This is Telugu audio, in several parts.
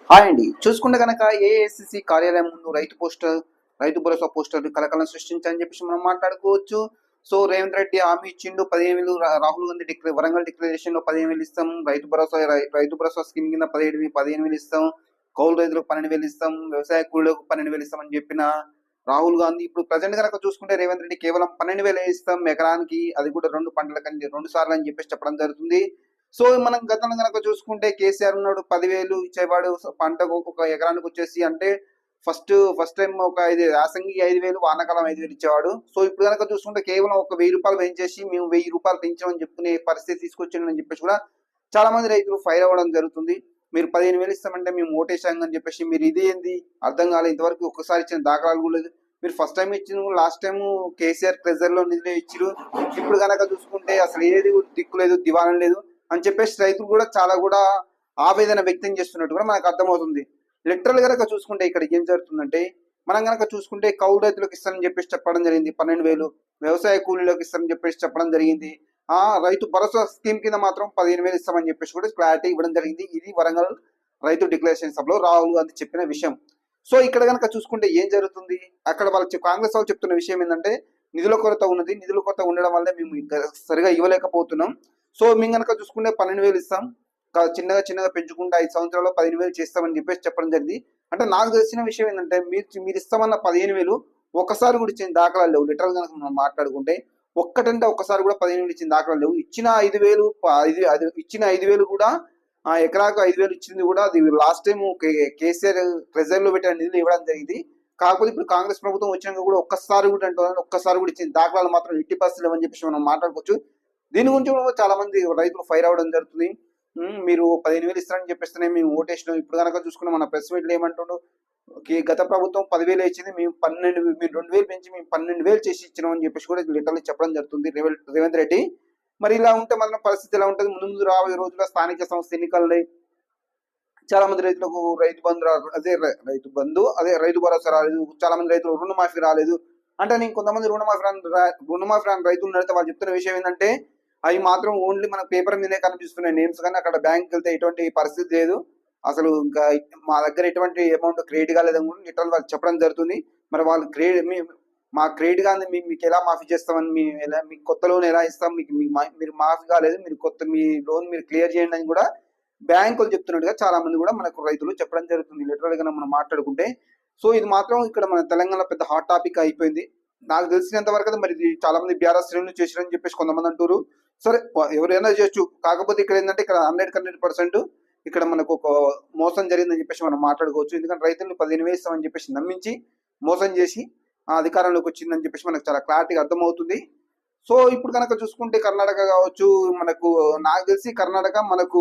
హాయ్ అండి. చూసుకుంటే కనుక ఏఐసిసి కార్యాలయం ముందు రైతు పోస్టర్ రైతు భరోసా పోస్టర్ కలకలం సృష్టించని చెప్పేసి మనం మాట్లాడుకోవచ్చు. సో రేవంత్ రెడ్డి హామీ ఇచ్చిండు పదిహేను వేలు రాహుల్ గాంధీ డిక్లే వరంగల్ డిక్లరేషన్లో పదిహేను వేలు ఇస్తాం. రైతు భరోసా రై- రైతు భరోసా స్కీమ్ కింద పదిహేడు పదిహేను వేలు ఇస్తాం. కౌలు రైతులకు పన్నెండు వేలు ఇస్తాం. వ్యవసాయ కూలీలకు పన్నెండు వేలు ఇస్తామని చెప్పిన రాహుల్ గాంధీ ఇప్పుడు ప్రజెంట్ కనుక చూసుకుంటే రేవంత్ రెడ్డి కేవలం పన్నెండు వేలు ఇస్తాం. ఎకరానికి అది కూడా రెండు పంటలకని రెండు సార్లు అని చెప్పేసి చెప్పడం జరుగుతుంది. సో మనం గతంలో కనుక చూసుకుంటే కేసీఆర్ ఉన్నాడు పదివేలు ఇచ్చేవాడు పంటకు ఒక ఎకరానికి వచ్చేసి అంటే ఫస్ట్ ఫస్ట్ టైం ఒక ఐదు యాసంగి ఐదు వేలు వానాకాలం ఐదు వేలు ఇచ్చేవాడు. సో ఇప్పుడు కనుక చూసుకుంటే కేవలం ఒక వెయ్యి రూపాయలు పెంచేసి మేము వెయ్యి రూపాయలు పెంచామని చెప్పుకునే పరిస్థితి తీసుకొచ్చిందని చెప్పేసి కూడా చాలా మంది రైతులు ఫైర్ అవ్వడం జరుగుతుంది. మీరు పదిహేను వేలు ఇస్తామంటే మేము ఓటేసాం అని చెప్పేసి మీరు ఇది ఏంది? అర్థం కాలేదు ఇంతవరకు ఒక్కసారి ఇచ్చిన దాఖలాలు కూడా లేదు. మీరు ఫస్ట్ టైం ఇచ్చిన లాస్ట్ టైం కేసీఆర్ ప్రెజర్లో నిధులు ఇచ్చారు ఇప్పుడు కనుక చూసుకుంటే అసలు ఏది దిక్కు లేదు దివాణం లేదు. అని చెప్పేసి రైతులు కూడా చాలా కూడా ఆవేదన వ్యక్తం చేస్తున్నట్టు కూడా మనకు అర్థమవుతుంది. లిటరల్ గనక చూసుకుంటే ఇక్కడ ఏం జరుగుతుందంటే మనం కనుక చూసుకుంటే కౌలు రైతులకు ఇస్తానని చెప్పేసి చెప్పడం జరిగింది పన్నెండు వేలు వ్యవసాయ కూలీలకు ఇస్తానని చెప్పేసి చెప్పడం జరిగింది. ఆ రైతు భరోసా స్కీమ్ కింద మాత్రం పదిహేను వేలు ఇస్తామని చెప్పేసి కూడా క్లారిటీ ఇవ్వడం జరిగింది. ఇది వరంగల్ రైతు డిక్లరేషన్ సభలో రాహుల్ గాంధీ చెప్పిన విషయం. సో ఇక్కడ కనుక చూసుకుంటే ఏం జరుగుతుంది? అక్కడ వాళ్ళు కాంగ్రెస్ వాళ్ళు చెప్తున్న విషయం ఏంటంటే నిధుల కొరత ఉన్నది. నిధుల కొరత ఉండడం వల్ల మేము సరిగా ఇవ్వలేకపోతున్నాం. సో మేము కనుక చూసుకుంటే పన్నెండు వేలు ఇస్తాం. చిన్నగా చిన్నగా పెంచుకుంటే ఐదు సంవత్సరాల్లో పదిహేను వేలు చేస్తామని చెప్పేసి చెప్పడం జరిగింది. అంటే నాకు తెలిసిన విషయం ఏంటంటే మీరు మీరు ఇస్తామన్న పదిహేను వేలు ఒకసారి కూడా ఇచ్చిన దాఖలాలు లేవు. లిటరల్ కనుక మనం మాట్లాడుకుంటే ఒక్కటంటే ఒక్కసారి కూడా పదిహేను వేలు ఇచ్చిన దాఖలాలు లేవు. ఇచ్చిన ఐదు వేలు ఐదు ఇచ్చిన ఐదు వేలు కూడా ఆ ఎకరాకు ఐదు వేలు ఇచ్చింది కూడా అది లాస్ట్ టైం కేసీఆర్ ట్రెజర్లో పెట్టిన నిధులు ఇవ్వడం జరిగింది. కాకపోతే ఇప్పుడు కాంగ్రెస్ ప్రభుత్వం వచ్చినాక కూడా ఒక్కసారి కూడా అంటే ఒక్కసారి కూడా ఇచ్చిన దాఖలాలు మాత్రం ఎట్టి పరిస్థితులు అని చెప్పేసి మనం మాట్లాడుకోవచ్చు. దీని గురించి కూడా చాలా మంది రైతులు ఫైర్ అవ్వడం జరుగుతుంది. మీరు పదిహేను వేలు ఇస్తారని చెప్పేస్తేనే మేము ఓటేసినాం. ఇప్పుడు కనుక చూసుకున్న మన ప్రెస్ మీట్లు ఏమంటుండ్రు ఓకే, గత ప్రభుత్వం పదివేలు ఇచ్చింది మేము పన్నెండు మీరు రెండు వేలు పెంచి మేము పన్నెండు వేలు చేసి ఇచ్చినాం అని చెప్పేసి కూడా లిటరల్లీ చెప్పడం జరుగుతుంది. రేవంత్ రెడ్డి మరి ఇలా ఉంటే మన పరిస్థితి ఎలా ఉంటుంది? ముందు ముందు రాబోయే రోజుల్లో స్థానిక సంస్థ ఎన్నికల్లో చాలా మంది రైతులకు రైతు బంధు అదే రైతు బంధు అదే రైతు భరోసా రాలేదు చాలా మంది రైతులు రుణమాఫీ రాలేదు. అంటే నేను కొంతమంది రుణమాఫీ రాని రుణమాఫీ రాని రైతులు నడితే వాళ్ళు చెప్తున్న విషయం ఏంటంటే అవి మాత్రం ఓన్లీ మన పేపర్ మీదే కనిపిస్తున్నాయి. నేమ్స్ కానీ అక్కడ బ్యాంక్ వెళ్తే ఎటువంటి పరిస్థితి లేదు. అసలు ఇంకా మా దగ్గర ఎటువంటి అమౌంట్ క్రెడిట్ కాలేదని కూడా లిటరల్ వాళ్ళు చెప్పడం జరుగుతుంది. మరి వాళ్ళు క్రెడిట్ మీ మా క్రెడిట్ కానీ మీ- మీకు ఎలా మాఫీ చేస్తామని మేము ఎలా మీకు కొత్త లోన్ ఎలా ఇస్తాం మీకు మీరు మాఫీ కాలేదు మీరు కొత్త మీ లోన్ మీరు క్లియర్ చేయండి అని కూడా బ్యాంకులు చెప్తున్నట్టుగా చాలా మంది కూడా మనకు రైతులు చెప్పడం జరుగుతుంది. లిటరల్గా మనం మాట్లాడుకుంటే. సో ఇది మాత్రం ఇక్కడ మన తెలంగాణలో పెద్ద హాట్ టాపిక్ అయిపోయింది. నాకు తెలిసినంత వరకు మరి చాలా మంది బీఆర్ఎస్ శ్రేణులు చేశారని చెప్పేసి కొంతమంది అంటారు సరే ఎవరైనా చేయొచ్చు. కాకపోతే ఇక్కడ ఏంటంటే ఇక్కడ హండ్రెడ్ హండ్రెడ్ పర్సెంట్ ఇక్కడ మనకు ఒక మోసం జరిగిందని చెప్పేసి మనం మాట్లాడుకోవచ్చు. ఎందుకంటే రైతులను పదిహేను వేస్తామని చెప్పేసి నమ్మించి మోసం చేసి ఆ అధికారంలోకి వచ్చిందని చెప్పేసి మనకు చాలా క్లారిటీగా అర్థమవుతుంది. సో ఇప్పుడు కనుక చూసుకుంటే కర్ణాటక కావచ్చు మనకు నాకు తెలిసి కర్ణాటక మనకు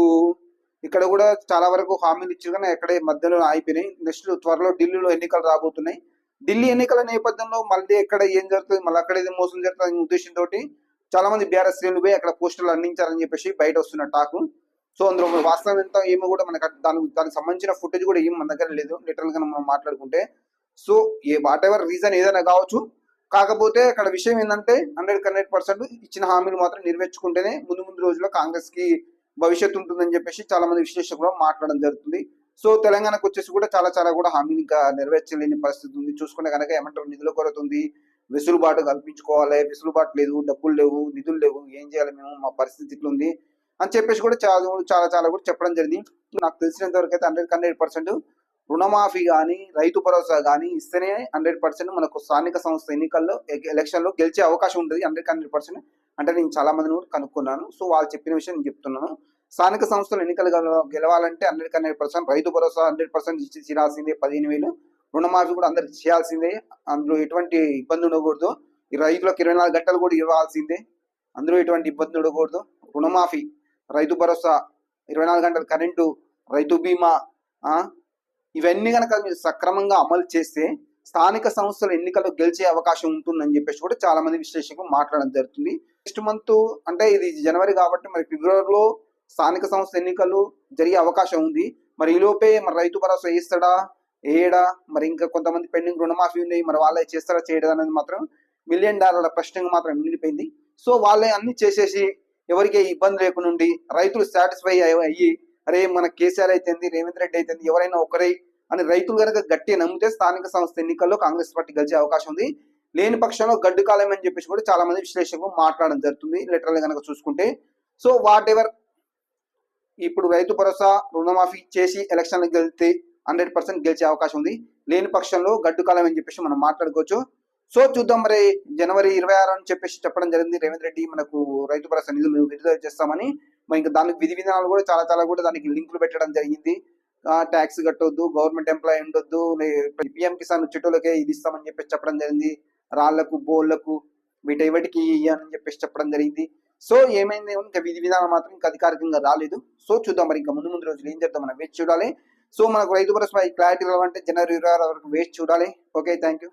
ఇక్కడ కూడా చాలా వరకు హామీలు ఇచ్చారు కానీ ఎక్కడే మధ్యలో ఆగిపోయినాయి. నెక్స్ట్ త్వరలో ఢిల్లీలో ఎన్నికలు రాబోతున్నాయి. ఢిల్లీ ఎన్నికల నేపథ్యంలో మళ్ళీ ఎక్కడ ఏం జరుగుతుంది మళ్ళీ అక్కడ ఏదో మోసం జరుగుతుంది అనే ఉద్దేశంతో చాలా మంది బీఆర్ఎస్ శ్రేణులు పోయి అక్కడ పోస్టులు అందించారని చెప్పేసి బయట వస్తున్న టాకు. సో అందులో వాస్తవం ఎంత ఏమో కూడా మనకు దానికి దానికి సంబంధించిన ఫుటేజ్ కూడా ఏం మన దగ్గర లేదు. లిటరల్గా మనం మాట్లాడుకుంటే. సో ఏ వాట్ ఎవర్ రీజన్ ఏదైనా కావచ్చు. కాకపోతే అక్కడ విషయం ఏంటంటే హండ్రెడ్ హండ్రెడ్ పర్సెంట్ ఇచ్చిన హామీలు మాత్రం నెరవేర్చుకుంటేనే ముందు ముందు రోజుల్లో కాంగ్రెస్కి భవిష్యత్తు ఉంటుందని చెప్పేసి చాలా మంది విశ్లేషకులు కూడా మాట్లాడడం జరుగుతుంది. సో తెలంగాణకు వచ్చేసి కూడా చాలా చాలా కూడా హామీలు ఇంకా నెరవేర్చలేని పరిస్థితి ఉంది. చూసుకుంటే కనుక ఏమంటారు నిధుల కొరత ఉంది. వెసులుబాటు కల్పించుకోవాలి. వెసులుబాటు లేదు. డబ్బులు లేవు. నిధులు లేవు. ఏం చేయాలి మేము? మా పరిస్థితి ఇట్లా ఉంది అని చెప్పేసి కూడా చాలా చాలా చాలా కూడా చెప్పడం జరిగింది. నాకు తెలిసినంత వరకు అయితే హండ్రెడ్ హండ్రెడ్ పర్సెంట్ రుణమాఫీ కానీ రైతు భరోసా కానీ ఇస్తేనే హండ్రెడ్ పర్సెంట్ మనకు స్థానిక సంస్థ ఎన్నికల్లో ఎలక్షన్లో గెలిచే అవకాశం ఉంటుంది. Hundred hundred percent. అంటే నేను చాలా మందిని కూడా కనుక్కున్నాను. సో వాళ్ళు చెప్పిన విషయం నేను చెప్తున్నాను. స్థానిక సంస్థలు ఎన్నికలు గెలవాలంటే hundred hundred percent Rythu Bharosa hundred percent ఇచ్చి తీరాల్సిందే పదిహేను వేలు. రుణమాఫీ కూడా అందరికి చేయాల్సిందే. అందులో ఎటువంటి ఇబ్బంది ఉండకూడదు. ఈ రైతులకు ఇరవై నాలుగు గంటలు కూడా ఇవ్వాల్సిందే. అందులో ఎటువంటి ఇబ్బంది ఉండకూడదు. రుణమాఫీ రైతు భరోసా ఇరవై నాలుగు గంటల కరెంటు రైతు బీమా ఇవన్నీ కనుక మీరు సక్రమంగా అమలు చేస్తే స్థానిక సంస్థల ఎన్నికల్లో గెలిచే అవకాశం ఉంటుందని చెప్పేసి కూడా చాలా మంది విశ్లేషకులు మాట్లాడడం జరుగుతుంది. నెక్స్ట్ మంత్ అంటే ఇది జనవరి కాబట్టి మరి ఫిబ్రవరిలో స్థానిక సంస్థ ఎన్నికలు జరిగే అవకాశం ఉంది. మరి ఈ లోపే మరి రైతు భరోసా వేస్తాడా ఏడా? మరి ఇంకా కొంతమంది పెండింగ్ రుణమాఫీ ఉన్నాయి. మరి వాళ్ళే చేస్తారా చేయడా అనేది మాత్రం మిలియన్ డాలర్ల ప్రశ్నగా మాత్రం మిగిలిపోయింది. సో వాళ్ళే అన్ని చేసేసి ఎవరికి ఇబ్బంది లేకుండా రైతులు సాటిస్ఫై అయ్యి అరే మన కేసీఆర్ అయితేంది రేవంత్ రెడ్డి అయితేంది ఎవరైనా ఒకరే అని రైతులు కనుక గట్టి నమ్మితే స్థానిక సంస్థ ఎన్నికల్లో కాంగ్రెస్ పార్టీ గెలిచే అవకాశం ఉంది. లేని పక్షంలో గడ్డు కాలం అని చెప్పేసి కూడా చాలా మంది విశ్లేషకులు మాట్లాడడం జరుగుతుంది. లిటరల్ కనుక చూసుకుంటే. సో వాట్ ఎవర్ ఇప్పుడు రైతు భరోసా రుణమాఫీ చేసి ఎలక్షన్లకు గెలితే హండ్రెడ్ పర్సెంట్ గెలిచే అవకాశం ఉంది. లేని పక్షంలో గడ్డు కాలం అని చెప్పేసి మనం మాట్లాడుకోవచ్చు. సో చూద్దాం మరి జనవరి ఇరవై ఆరు అని చెప్పేసి చెప్పడం జరిగింది. రేవంత్ రెడ్డి మనకు రైతు భరోసా నిధులు విడుదల చేస్తామని. మరి ఇంకా దానికి విధి విధానాలు కూడా చాలా చాలా కూడా దానికి లింకులు పెట్టడం జరిగింది. ట్యాక్స్ కట్టొద్దు గవర్నమెంట్ ఎంప్లాయ్ ఉండొద్దు పిఎం కిసాన్ చెట్టులకే ఇది ఇస్తామని చెప్పేసి చెప్పడం జరిగింది. రాళ్ళకు బోళ్ళకు వీటైవటికి అని చెప్పేసి చెప్పడం జరిగింది. సో ఏమైంది? ఇంకా విధి విధానం మాత్రం ఇంకా అధికారికంగా రాలేదు. సో చూద్దాం మరి ఇంకా ముందు ముందు రోజులు ఏం చేద్దాం మనం వేచి చూడాలి. సో మనకు రైతు భరోసా క్లారిటీ రావాలంటే జనవరి ఇరవై ఆరు వరకు వేచి చూడాలి. Okay thank you